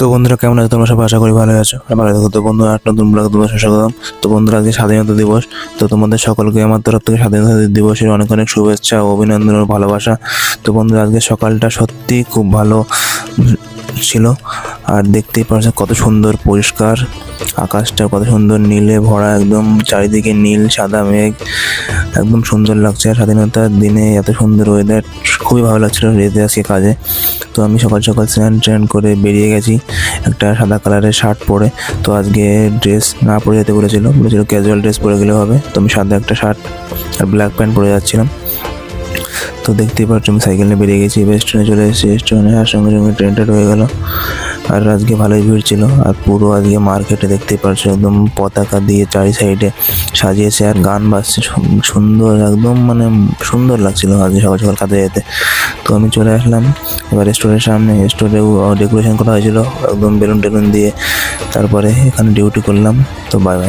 তো বন্ধুরা, কেমন আছো? তোমরা সবাই আশা করি ভালো আছো। আমার তো বন্ধু আট নতুন ব্লগ তোমার স্বাগতম। তো বন্ধুরা, আজকে স্বাধীনতা দিবস। তো তোমাদের সকলকে আমার তরফ থেকে স্বাধীনতা দিবসের অনেক অনেক শুভেচ্ছা অভিনন্দন ও ভালোবাসা। তো বন্ধুরা, আজকে সকালটা সত্যি খুব ভালো ছিল। আর দেখতেই পাচ্ছ কত সুন্দর পরিষ্কার আকাশটা, কত সুন্দর নীলে ভরা, একদম চারিদিকে নীল, সাদা মেঘ, একদম সুন্দর লাগছে। আর স্বাধীনতার দিনে এত সুন্দর ওয়েদার খুবই ভালো লাগছিল যেতে আজকে কাজে। তো আমি সকাল সকাল স্নান ট্রেন করে বেরিয়ে গেছি একটা সাদা কালারের শার্ট পরে। তো আজকে ড্রেস না পরে যেতে বলেছিল বলেছিল ক্যাজুয়াল ড্রেস পরে গেলে হবে। তো আমি সাদা একটা শার্ট আর ব্ল্যাক প্যান্ট পরে যাচ্ছিলাম। তো দেখতেই পাচ্ছ আমি সাইকেল নিয়ে বেরিয়ে গেছি স্টেশনে চলে এসেছি। স্টেশনে আর সঙ্গে সঙ্গে ট্রেনটা হয়ে গেল। আর আজকে ভালোই ভিড় ছিল। আর পুরো আজকে মার্কেটে দেখতে পাচ্ছ একদম পতাকা দিয়ে চারি সাইডে সাজিয়েছে আর গান বাজছে। সুন্দর, একদম মানে সুন্দর লাগছিল আজকে সকাল সকাল কাজে যেতে। তো আমি চলে আসলাম। এবার স্টোরের সামনে, স্টোরেও ডেকোরেশন করা হয়েছিল, একদম বেলুন টেলুন দিয়ে। তারপরে এখানে ডিউটি করলাম। তো বাই বাই